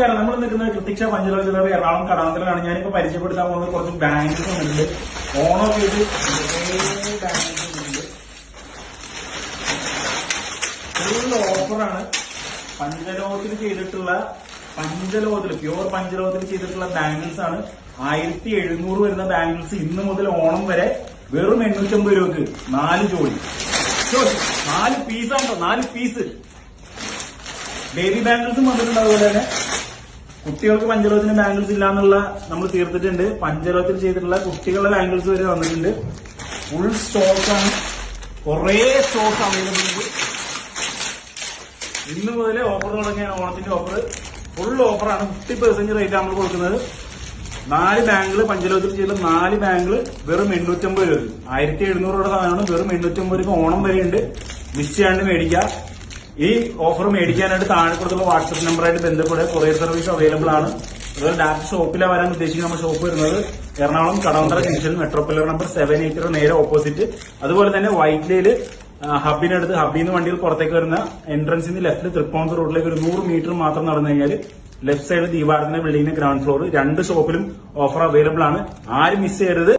നമസ്കാരം. നമ്മൾ നിൽക്കുന്നത് പഞ്ചലോക ചിലർ എറണാകുളം കടാന്തലാണ് ഞാനിപ്പോ പരിചയപ്പെടുത്താൻ പോകുന്നത് കുറച്ച് ബാങ്കിൾസ് ഉണ്ട് ഓണോ വന്നിട്ടുണ്ട് ഫുൾ ഓഫറാണ്. പഞ്ചലോകത്തിൽ ചെയ്തിട്ടുള്ള പഞ്ചലോകത്തിൽ പ്യുവർ പഞ്ചലോകത്തിൽ ചെയ്തിട്ടുള്ള ബാങ്കിൾസ് ആണ്. ആയിരത്തി എഴുന്നൂറ് വരുന്ന ബാങ്കിൾസ് ഇന്ന് മുതൽ ഓണം വരെ വെറും എണ്ണൂറ്റമ്പത് രൂപക്ക്. നാല് ജോഡി. നാല് പീസാണോ നാല് പീസ് ബേബി ബാങ്കിൾസും വന്നിട്ടുണ്ട് അതുപോലെ തന്നെ. കുട്ടികൾക്ക് പഞ്ചലോത്തിന് ബാംഗിൾസ് ഇല്ല എന്നുള്ള നമ്മൾ തീർത്തിട്ടുണ്ട്. പഞ്ചലോത്തിൽ ചെയ്തിട്ടുള്ള കുട്ടികളുടെ ബാംഗിൾസ് വരെ വന്നിട്ടുണ്ട്. ഫുൾ സ്റ്റോക്ക് ആണ്. കുറേ സ്റ്റോക്ക് അവൈലബിൾ ഉണ്ട്. ഇന്ന് മുതൽ ഓഫർ തുടങ്ങിയ ഓണത്തിന്റെ ഓഫർ ഫുൾ ഓഫറാണ് ഫിഫ്റ്റി പെർസെന്റ് റേറ്റ് നമ്മൾ കൊടുക്കുന്നത്. നാല് ബാങ്കുകൾ പഞ്ചലോത്തിൽ ചെയ്ത നാല് ബാങ്കുകൾ വെറും എണ്ണൂറ്റമ്പത് രൂപ. ആയിരത്തി എഴുന്നൂറ് രൂപയുടെ സാധനമാണ്. വെറും എണ്ണൂറ്റമ്പത് രൂപ ഓണം വരെയുണ്ട്. മിസ് ചെയ്യാണ്ട് മേടിക്കുക ഈ ഓഫർ മേടിക്കാനായിട്ട് താഴെ കൊടുത്തുള്ള വാട്സപ്പ് നമ്പറായിട്ട് ബന്ധപ്പെടുക. കൊറിയർ സർവീസ് അവൈലബിൾ ആണ്. അതുപോലെ ഡയറക്റ്റ് ഷോപ്പിലാണ് വരാൻ ഉദ്ദേശിക്കുന്ന നമ്മുടെ ഷോപ്പ് വരുന്നത് Ernakulam Kadavanthra junction metro number seven eight നേരെ ഓപ്പോസിറ്റ് അതുപോലെ തന്നെ വൈറ്റ്ലയിൽ ഹബിനടുത്ത് ഹബിൽ നിന്ന് വണ്ടിയിൽ പുറത്തേക്ക് വരുന്ന എൻട്രൻസിൽ നിന്ന് ലെഫ്റ്റിൽ തൃപ്പൂണിത്തുറ റോഡിലേക്ക് ഒരു നൂറ് മീറ്റർ മാത്രം നടന്നു കഴിഞ്ഞാൽ ലെഫ്റ്റ് സൈഡ് ദീപാരത്തിന്റെ ബിൽഡിംഗിന്റെ ഗ്രൗണ്ട് ഫ്ലോർ രണ്ട് ഷോപ്പിലും ഓഫർ അവൈലബിൾ ആണ്. ആരും മിസ് ചെയ്യരുത്.